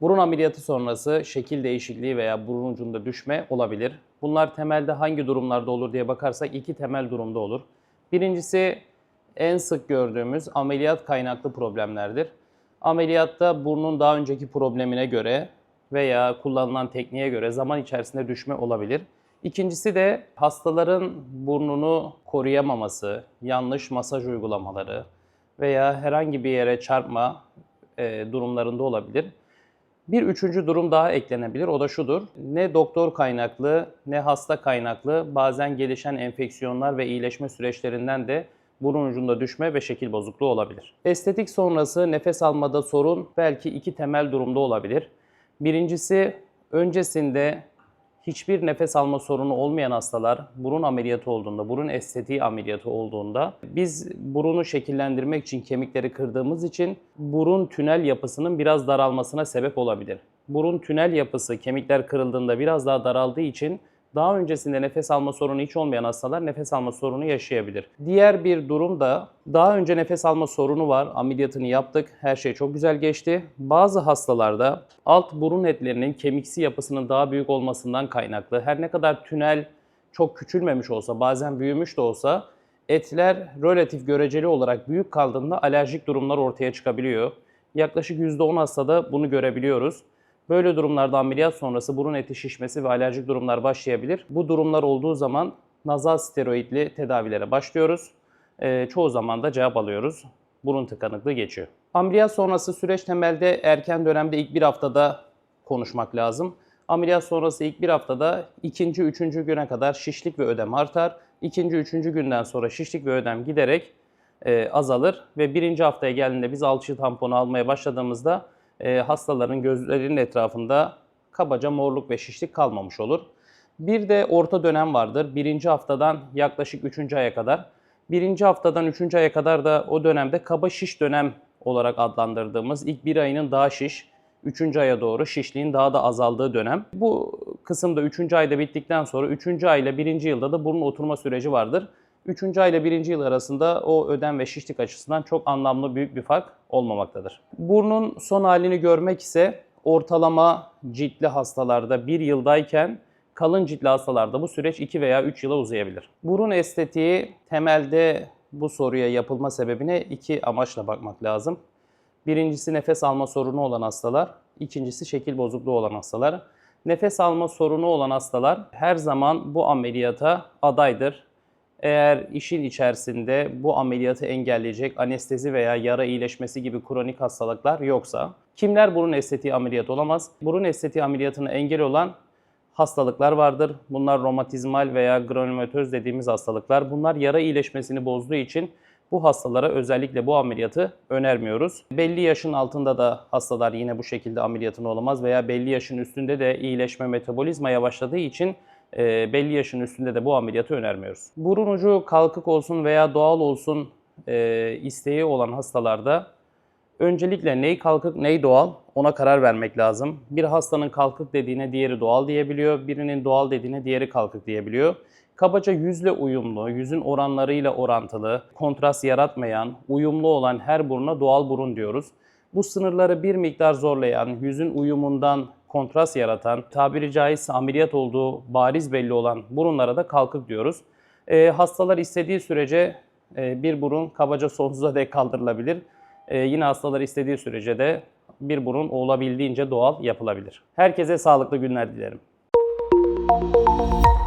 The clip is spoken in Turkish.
Burun ameliyatı sonrası şekil değişikliği veya burun ucunda düşme olabilir. Bunlar temelde hangi durumlarda olur diye bakarsak iki temel durumda olur. Birincisi en sık gördüğümüz ameliyat kaynaklı problemlerdir. Ameliyatta burnun daha önceki problemine göre veya kullanılan tekniğe göre zaman içerisinde düşme olabilir. İkincisi de hastaların burnunu koruyamaması, yanlış masaj uygulamaları veya herhangi bir yere çarpma e, durumlarında olabilir. Bir üçüncü durum daha eklenebilir. O da şudur. Ne doktor kaynaklı ne hasta kaynaklı bazen gelişen enfeksiyonlar ve iyileşme süreçlerinden de burun ucunda düşme ve şekil bozukluğu olabilir. Estetik sonrası nefes almada sorun belki iki temel durumda olabilir. Birincisi öncesinde hiçbir nefes alma sorunu olmayan hastalar burun ameliyatı olduğunda, burun estetiği ameliyatı olduğunda biz burunu şekillendirmek için kemikleri kırdığımız için burun tünel yapısının biraz daralmasına sebep olabilir. Burun tünel yapısı kemikler kırıldığında biraz daha daraldığı için daha öncesinde nefes alma sorunu hiç olmayan hastalar nefes alma sorunu yaşayabilir. Diğer bir durum da daha önce nefes alma sorunu var. Ameliyatını yaptık. Her şey çok güzel geçti. Bazı hastalarda alt burun etlerinin kemiksi yapısının daha büyük olmasından kaynaklı her ne kadar tünel çok küçülmemiş olsa bazen büyümüş de olsa etler relatif göreceli olarak büyük kaldığında alerjik durumlar ortaya çıkabiliyor. Yaklaşık %10 hastada bunu görebiliyoruz. Böyle durumlarda ameliyat sonrası burun eti şişmesi ve alerjik durumlar başlayabilir. Bu durumlar olduğu zaman nazal steroidli tedavilere başlıyoruz. Ee, çoğu zaman da cevap alıyoruz. Burun tıkanıklığı geçiyor. Ameliyat sonrası süreç temelde erken dönemde ilk bir haftada konuşmak lazım. Ameliyat sonrası ilk bir haftada ikinci, üçüncü güne kadar şişlik ve ödem artar. İkinci, üçüncü günden sonra şişlik ve ödem giderek e, azalır ve birinci haftaya geldiğinde biz alçı tamponu almaya başladığımızda e, hastaların gözlerinin etrafında kabaca morluk ve şişlik kalmamış olur. Bir de orta dönem vardır. Birinci haftadan yaklaşık üçüncü aya kadar. Birinci haftadan üçüncü aya kadar da o dönemde kaba şiş dönem olarak adlandırdığımız ilk bir ayının daha şiş, üçüncü aya doğru şişliğin daha da azaldığı dönem. Bu kısımda üçüncü ayda bittikten sonra üçüncü ay ile birinci yılda da burun oturma süreci vardır. Üçüncü ay ile birinci yıl arasında o ödem ve şişlik açısından çok anlamlı büyük bir fark olmamaktadır. Burnun son halini görmek ise ortalama ciltli hastalarda bir yıldayken kalın ciltli hastalarda bu süreç 2 veya 3 yıla uzayabilir. Burun estetiği temelde bu soruya yapılma sebebine iki amaçla bakmak lazım. Birincisi nefes alma sorunu olan hastalar, ikincisi şekil bozukluğu olan hastalar. Nefes alma sorunu olan hastalar her zaman bu ameliyata adaydır. Eğer işin içerisinde bu ameliyatı engelleyecek anestezi veya yara iyileşmesi gibi kronik hastalıklar yoksa, kimler burun estetiği ameliyatı olamaz? Burun estetiği ameliyatına engel olan hastalıklar vardır. Bunlar romatizmal veya granulomatöz dediğimiz hastalıklar. Bunlar yara iyileşmesini bozduğu için bu hastalara özellikle bu ameliyatı önermiyoruz. Belli yaşın altında da hastalar yine bu şekilde ameliyatın olamaz veya belli yaşın üstünde de iyileşme metabolizma yavaşladığı için e, belli yaşın üstünde de bu ameliyatı önermiyoruz. Burun ucu kalkık olsun veya doğal olsun e, isteği olan hastalarda öncelikle ney kalkık ney doğal ona karar vermek lazım. Bir hastanın kalkık dediğine diğeri doğal diyebiliyor, birinin doğal dediğine diğeri kalkık diyebiliyor. Kabaca yüzle uyumlu, yüzün oranlarıyla orantılı, kontrast yaratmayan, uyumlu olan her buruna doğal burun diyoruz. Bu sınırları bir miktar zorlayan, yüzün uyumundan kontrast yaratan, tabiri caizse ameliyat olduğu bariz belli olan burunlara da kalkık diyoruz. E, hastalar istediği sürece e, bir burun kabaca sonsuza dek kaldırılabilir. E, yine hastalar istediği sürece de bir burun olabildiğince doğal yapılabilir. Herkese sağlıklı günler dilerim. Müzik